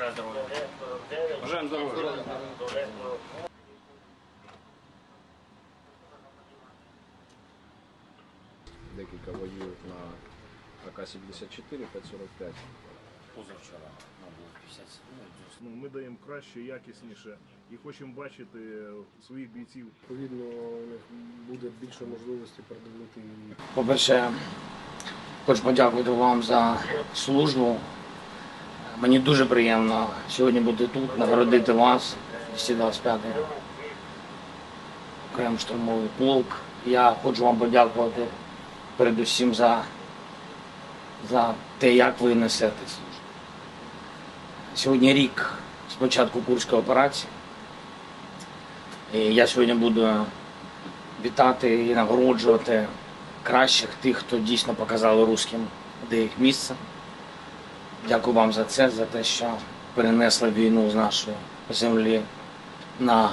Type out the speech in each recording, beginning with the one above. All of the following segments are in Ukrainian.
Бажаю здоров'я. Бажаємо здоров'я. Декілька воюють на АК-74, 545. Позавчора 57 Ну, ми даємо краще, якісніше і хочемо бачити своїх бійців Відповідно, у них буде більше можливості передавати По-перше, хочу подякувати вам за службу. Мені дуже приємно сьогодні бути тут, нагородити вас, 225 окремо штурмовий полк. Я хочу вам подякувати передусім за, за те, як ви несете службу. Сьогодні рік з початку Курської операції. І я сьогодні буду вітати і нагороджувати кращих тих, хто дійсно показали русським, де їх місце. Дякую вам за це, за те, що перенесли війну з нашої землі на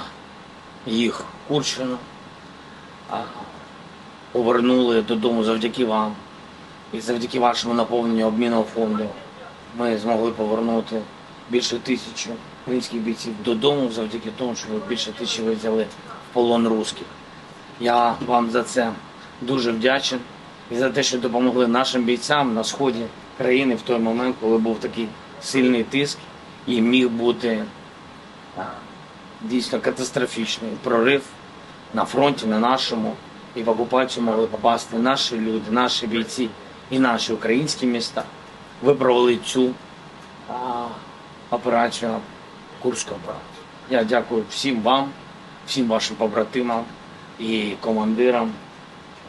їх Курщину, повернули додому завдяки вам. І завдяки вашому наповненню обмінного фонду ми змогли повернути більше тисячі українських бійців додому завдяки тому, що ви більше тисячі ви взяли в полон русських. Я вам за це дуже вдячен і за те, що допомогли нашим бійцям на сході країни в той момент, коли був такий сильний тиск і міг бути а, дійсно катастрофічний прорив на фронті, на нашому, і в окупацію могли попасти наші люди, наші бійці і наші українські міста. Ви цю а, операцію, Курську операцію. Я дякую всім вам, всім вашим побратимам і командирам.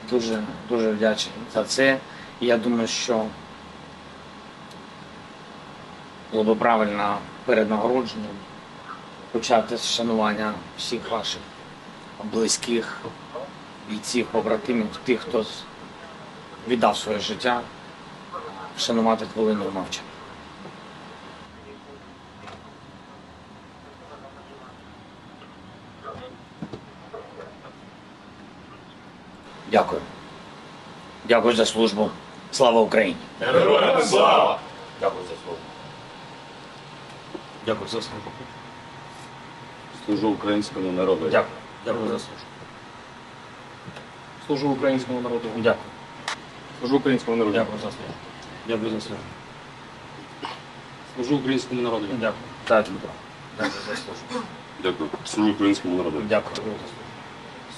Дуже дуже вдячний за це. Я думаю, що було би правильно перед нагородженням почати з шанування всіх ваших близьких бійців, побратимів, тих, хто віддав своє життя, вшанувати хвилину мовчання. Дякую. Дякую за службу. Слава Україні! Героям слава! Дякую за службу. Дякую за службу. Служу українському народу. Дякую. Дякую за службу. служу українському народу. Дякую. Служу українському народу. Дякую за службу. Дякую за службу. Служу українському народу. Дякую. Так, Дмитро. Дякую за службу. Дякую. Служу українському народу. Дякую.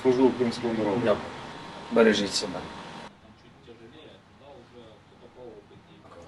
Служу українському народу. Дякую. Бережіть себе.